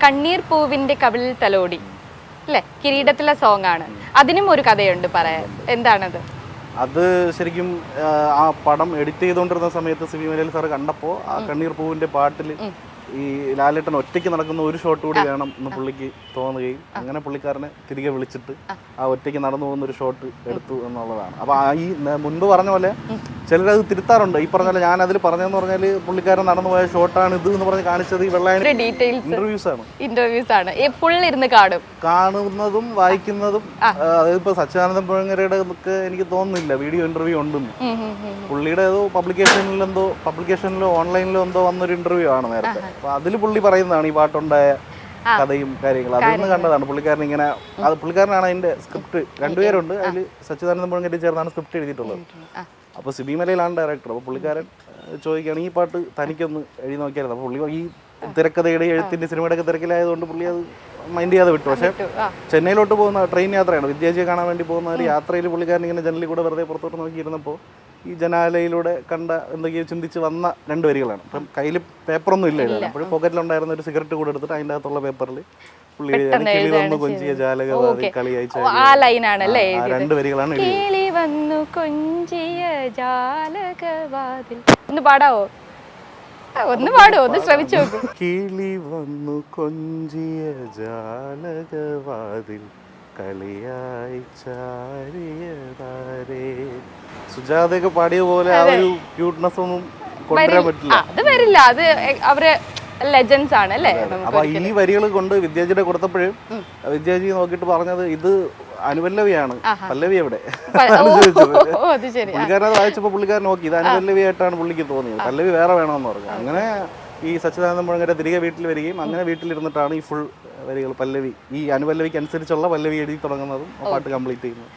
കണ്ണീർ പൂവിന്റെ കവിളിൽ തലോടി. അല്ലേ? കിരീടത്തിലെ സോങ് ആണ് അതിനും ഒരു കഥയുണ്ട് പറയാൻ. എന്താണത്? അത് ശരിക്കും ആ, പടം എഡിറ്റ് ചെയ്തുകൊണ്ടിരുന്ന സമയത്ത് സിബി മലയിൽ സാർ കണ്ടപ്പോൾ ആ കണ്ണീർ പൂവിന്റെ പാട്ടിൽ ഈ ലാലേട്ടൻ ഒറ്റയ്ക്ക് നടക്കുന്ന ഒരു ഷോട്ട് കൂടി വേണം എന്ന് പുള്ളിക്ക് തോന്നുകയും അങ്ങനെ പുള്ളിക്കാരനെ തിരികെ വിളിച്ചിട്ട് ആ. ഒറ്റയ്ക്ക് നടന്നു പോകുന്ന ഒരു ഷോട്ട് എടുത്തു എന്നുള്ളതാണ്. അപ്പൊ ഈ മുൻപ് പറഞ്ഞ പോലെ ചിലരത് തിരുത്താറുണ്ട്. ഈ പറഞ്ഞ ഞാൻ അതിൽ പറഞ്ഞതെന്ന് പറഞ്ഞാൽ പുള്ളിക്കാരൻ നടന്നു പോയ ഷോട്ടാണ് ഇത് എന്ന് പറഞ്ഞ് കാണിച്ചത്. ഈ വെള്ളായണി ഡീറ്റെയിൽസ് ഇന്റർവ്യൂസ് ആണ്. ഇന്റർവ്യൂസ് ആണ്. ഫുൾ ഇരുന്ന് കാണും. കാണുന്നതും വായിക്കുന്നതും അതിപ്പോ സച്ചിദാനന്ദ പുഴങ്ങരയുടെ ഒക്കെ എനിക്ക് തോന്നുന്നില്ല. വീഡിയോ ഇന്റർവ്യൂ ഉണ്ടെന്ന്. പുള്ളിയുടെ ഏതോ പബ്ലിക്കേഷനിലെന്തോ പബ്ലിക്കേഷനിലോ ഓൺലൈനിലോ എന്തോ വന്നൊരു ഇന്റർവ്യൂ ആണ് നേരത്തെ. അപ്പൊ അതിൽ പുള്ളി പറയുന്നതാണ് ഈ പാട്ടുണ്ടായ കഥയും കാര്യങ്ങളും. അതൊന്ന് കണ്ടതാണ്. പുള്ളിക്കാരൻ ഇങ്ങനെ അത് പുള്ളിക്കാരനാണ് അതിന്റെ സ്ക്രിപ്റ്റ്. രണ്ടുപേരുണ്ട്. അതിൽ സച്ചിദാനന്ദ പുഴങ്ങര ചേർന്നാണ് സ്ക്രിപ്റ്റ് എഴുതിയിട്ടുള്ളത്. അപ്പൊ അപ്പോൾ സിബി മലയിലാണ് ഡയറക്ടർ അപ്പോൾ പുള്ളിക്കാരൻ ചോദിക്കുകയാണ് ഈ പാട്ട് തനിക്കൊന്ന് എഴുതി നോക്കിയായിരുന്നു അപ്പോൾ പുള്ളി ഈ തിരക്കഥയുടെ എഴുത്തിന്റെ സിനിമയുടെ ഒക്കെ തിരക്കിലായതുകൊണ്ട് പുള്ളി അത് മൈൻഡ് ചെയ്യാതെ വിട്ടു. പക്ഷേ. ചെന്നൈയിലോട്ട് പോകുന്ന ട്രെയിൻ യാത്രയാണ്. വിദ്യാജിയെ കാണാൻ വേണ്ടി പോകുന്ന ഒരു യാത്രയിൽ പുള്ളിക്കാരൻ ഇങ്ങനെ ജനലിൽ കൂടെ വെറുതെ പുറത്തോട്ട് നോക്കിയിരുന്നപ്പോൾ ഈ ജനാലയിലൂടെ കണ്ട എന്തൊക്കെയോ ചിന്തിച്ച് വന്ന രണ്ട് വരികളാണ്. അപ്പം കയ്യിൽ പേപ്പറൊന്നും ഇല്ല എഴുതാൻ അപ്പോഴും പോക്കറ്റിലുണ്ടായിരുന്ന ഒരു സിഗരറ്റ് കൂടെ എടുത്തിട്ട് അതിന്റെ അകത്തുള്ള പേപ്പറിൽ കിളി വന്നു കൊഞ്ചിയ ജാലകവാദി കളി ആ രണ്ട് വരികളാണ് കിളി വന്നു കൊഞ്ചിയ ജാലകവാതിൽ ഒന്ന് പാടാവോ? ഒന്ന് പാടോ ഒന്ന് ശ്രമിച്ചു കിളി വന്നു കൊഞ്ചിയ ജാലകവാതിൽ കളിയായി ചാരിയതാരേ. സുജാതയൊക്കെ പാടിയ പോലെ ആ ഒരു ക്യൂട്ട്നെസ് ഒന്നും കൊണ്ടുവരാൻ പറ്റില്ല. അത് വരില്ല. അത് അവർ ലെജൻസ് ആണ് അല്ലേ? അപ്പൊ ഈ വരികൾ കൊണ്ട് വിദ്യാജിയുടെ കൊടുത്തപ്പോഴും വിദ്യാജി നോക്കിയിട്ട് പറഞ്ഞത് ഇത് അനുപല്ലവിയാണ് പല്ലവി എവിടെ? പുള്ളിക്കാരൻ അത് വായിച്ചപ്പോൾ പുള്ളിക്കാരൻ നോക്കി ഇത് അനുപല്ലവി ആയിട്ടാണ് പുള്ളിക്ക് തോന്നിയത്. പല്ലവി വേറെ വേണമെന്ന് പറഞ്ഞു. അങ്ങനെ ഈ സച്ചിദാനന്ദ മുഴങ്ങര തിരികെ വീട്ടിൽ വരികയും അങ്ങനെ വീട്ടിലിരുന്നിട്ടാണ് ഈ ഫുൾ വരികൾ പല്ലവി. ഈ അനുപല്ലവിക്ക് അനുസരിച്ചുള്ള പല്ലവി എഴുതി തുടങ്ങുന്നതും ആ പാട്ട് കംപ്ലീറ്റ് ചെയ്യുന്നത്.